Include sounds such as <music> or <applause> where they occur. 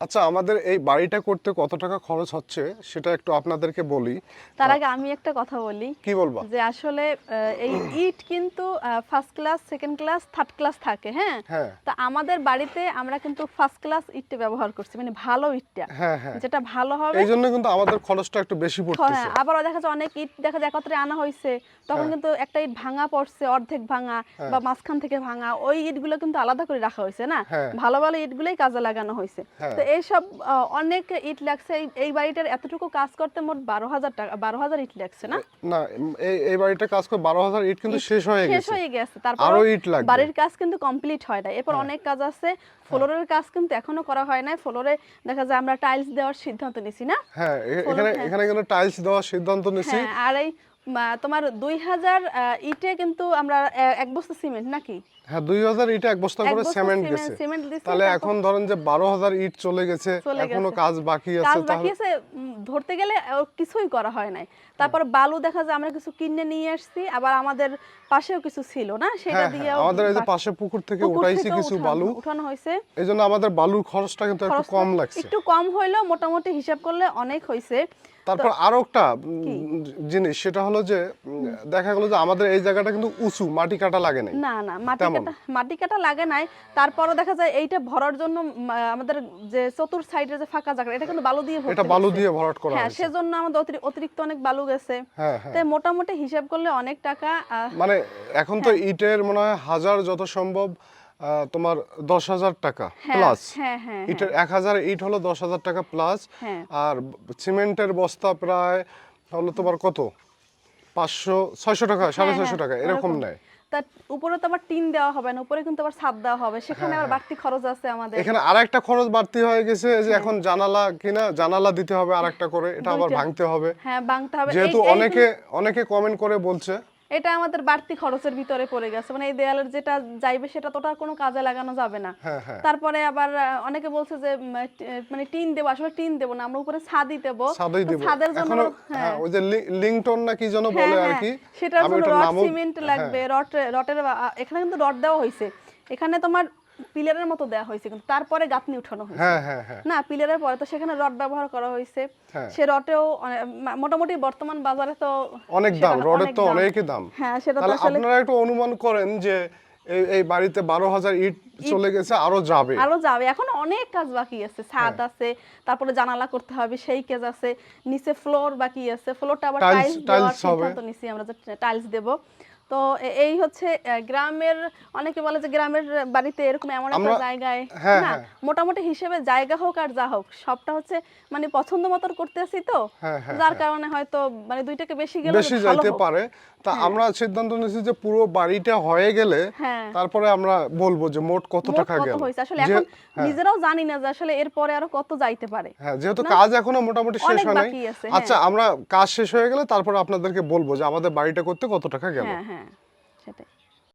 আচ্ছা আমাদের এই বাড়িটা করতে কত টাকা খরচ হচ্ছে সেটা একটু আপনাদেরকে বলি। তার আগে আমি একটা কথা বলি। কি বলবা? যে আসলে এই <coughs> ইট কিন্তু first class second class third class থাকে হ্যাঁ? হ্যাঁ। তো আমাদের বাড়িতে আমরা কিন্তু ফার্স্ট ক্লাস ইটটা ব্যবহার করছি মানে ভালো ইটটা। হ্যাঁ হ্যাঁ। যেটা ভালো হবে। এই জন্য কিন্তু আমাদের খরচটা একটু বেশি পড়তেছে। হ্যাঁ আবার দেখা যায় অনেক ইট দেখা যায় একত্রে আনা হয়েছে তখন। কিন্তু একটা ইট ভাঙা পড়ছে অর্ধেক ভাঙা বা মাঝখান থেকে ভাঙা ওই ইটগুলো কিন্তু আলাদা করে রাখা হয়েছে না। ভালো ভালো ইটগুলোই কাজে লাগানো হয়েছে হ্যাঁ। তো এইসব অনেক ইট লাগছে। এই- বাড়িটার এতটুকু কাজ করতে মোট বারো হাজার টাকা বারো হাজার ইট লাগছে না? না এই বাড়িটা কাজ করে বারো হাজার ইট কিন্তু শেষ হয়ে শেষ গেছে। হয়ে গেছে। তারপর আরও ইট লাগবে। হ্যাঁ। বাড়ির কাজ কিন্তু কমপ্লিট হয় না। এরপর অনেক কাজ আছে। ফ্লোরের কাজ কিন্তু এখনও করা হয় নাই। ফ্লোরে দেখা যায় আমরা টাইলস দেওয়ার সিদ্ধান্ত নিছি না? হ্যাঁ এখানে হ্যাঁ। এখানে কিন্তু টাইলস দেওয়ার সিদ্ধান্ত নিছি। হ্যাঁ আর এই তোমার দুই হাজার ইটে কিন্তু আমরা এক বস্তা সিমেন্ট নাকি? হ্যাঁ দুই হাজার ইটে এক বস্তা করে সিমেন্ট গেছে। তাহলে তারপর- এখন ধরেন যে বারো হাজার ইট চলে গেছে এখনও কাজ বাকি আছে বাকি আছে ধরতে গেলে কিছুই করা হয় নাই। তারপর বালু দেখা যায় আমরা কিছু কিনে নিয়ে আসছি আবার আমাদের পাশেও কিছু ছিল না সেটা হ্যাঁ দিয়ে হ্যাঁ আমাদের এই যে পাশে পুকুর থেকে উঠাইছি কিছু বালু। উঠানো হয়েছে। এই জন্য আমাদের বালুর খরচটা কিন্তু একটু কম লাগছে। একটু কম হইলেও মোটামুটি হিসাব করলে অনেক হয়েছে তারপর আরও একটা জিনিস সেটা হলো যে দেখা গেলো যে আমাদের এই জায়গাটা কিন্তু উঁচু মাটি কাটা লাগে নাই। না না মাটি কাটা মাটি কাটা লাগে নাই। তারপরও দেখা যায় এইটা ভরার জন্য আমাদের যে চতুর সাইডের যে ফাঁকা জায়গা এটা কিন্তু বালু দিয়ে এটা বালু দিয়ে ভরাট করা হ্যাঁ সেজন্য আমাদের অতিরি- অতিরিক্ত অনেক বালু গেছে। হ্যাঁ হ্যাঁ। তাই মোটামুটি হিসাব করলে অনেক টাকা মানে এখন তো ইটের মনে হয় হাজার যত সম্ভব তোমার দশ হাজার টাকা হ্যাঁ প্লাস হ্যাঁ হ্যাঁ ইটের এক হাজার ইট হলো দশ হাজার টাকা প্লাস হ্যাঁ। আর সিমেন্টের বস্তা প্রায় হলো তোমার কত? পাঁচশো ছয়শো টাকা সাড়ে হ্যাঁ, ছয়শো হ্যাঁ, টাকা এরকম নেয়। তার উপরে তো আবার টিন দেওয়া হবে না উপরে কিন্তু আবার ছাদ দেওয়া হবে সেখানে আবার বাড়তি খরচ আছে আমাদের। এখানে আরেকটা খরচ বাড়তি হয়ে গেছে যে এখন জানালা কিনা জানালা দিতে হবে আরেকটা করে এটা আবার ভাঙতে হবে। হ্যাঁ বাংতে হবে। যেহেতু অনেকে অনেকে কমেন্ট করে বলছে এটা আমাদের বাড়তি খরচের ভিতরে পড়ে গেছে। মানে এই দেয়ালের যেটা যাইবে সেটা তো কোনো কাজে লাগানো যাবে না। হ্যাঁ হ্যাঁ। তারপরে আবার অনেকে বলছে যে মানে টিন দেবো আসলে টিন দেবো না আমরা উপরে ছাদই দেবো। ছাদের জন্য হ্যাঁ। ওই যে লিংটন না কি যেন বলে আর কি? সেটার জন্য রড সিমেন্ট লাগবে রড রটের এখানে কিন্তু রড দেওয়া হয়েছে। এখানে তোমার পিলারের মতো দেওয়া হয়েছে কিন্তু তারপরে গাঁথনি উঠানো হয়েছে হ্যাঁ হ্যাঁ হ্যাঁ না পিলারের পরে তো সেখানে রড ব্যবহার করা হয়েছে হ্যাঁ। সে রটেও মোটামুটি বর্তমান বাজারে তো অনেক দাম রডের তো। অনেকই দাম হ্যাঁ সেটা তো আসলে আপনারা একটু অনুমান করেন যে এই বাড়িতে বারো হাজার ইট চলে গেছে আরও যাবে আরও যাবে এখন অনেক কাজ বাকি আছে ছাদ। আছে তারপরে জানালা করতে হবে সেই কাজ আছে নিচে ফ্লোর বাকি আছে ফ্লোরটা আবার Tiles- টাইলস হবে। সিদ্ধান্ত নিছি আমরা যে টাইলস দেব তো এই হচ্ছে গ্রামের অনেকে বলে যে গ্রামের বাড়িতে এরকম এমন একটা জায়গায় হ্যাঁ, না হ্যাঁ। মোটামুটি হিসেবে জায়গা হোক আর যা হোক সবটা হচ্ছে মানে পছন্দ মতো করতেছি তো হ্যাঁ, যার কারণে হয়তো মানে দুইটাকে বেশি গেলে বেশি যাইতে পারে। তা আমরা সিদ্ধান্ত নিয়েছি যে পুরো বাড়িটা হয়ে গেলে হ্যাঁ। তারপরে আমরা বলব যে মোট কত টাকা গেল। আসলে এখন নিজেরাও জানি না যে আসলে এরপরে আরও কত যাইতে পারে। হ্যাঁ যেহেতু কাজ এখনও মোটামুটি শেষ হয় নাই। আচ্ছা আমরা কাজ শেষ হয়ে গেলে তারপরে আপনাদেরকে বলব যে আমাদের বাড়িটা করতে কত টাকা গেল। হ্যাঁ। হ্যাঁ সেটাই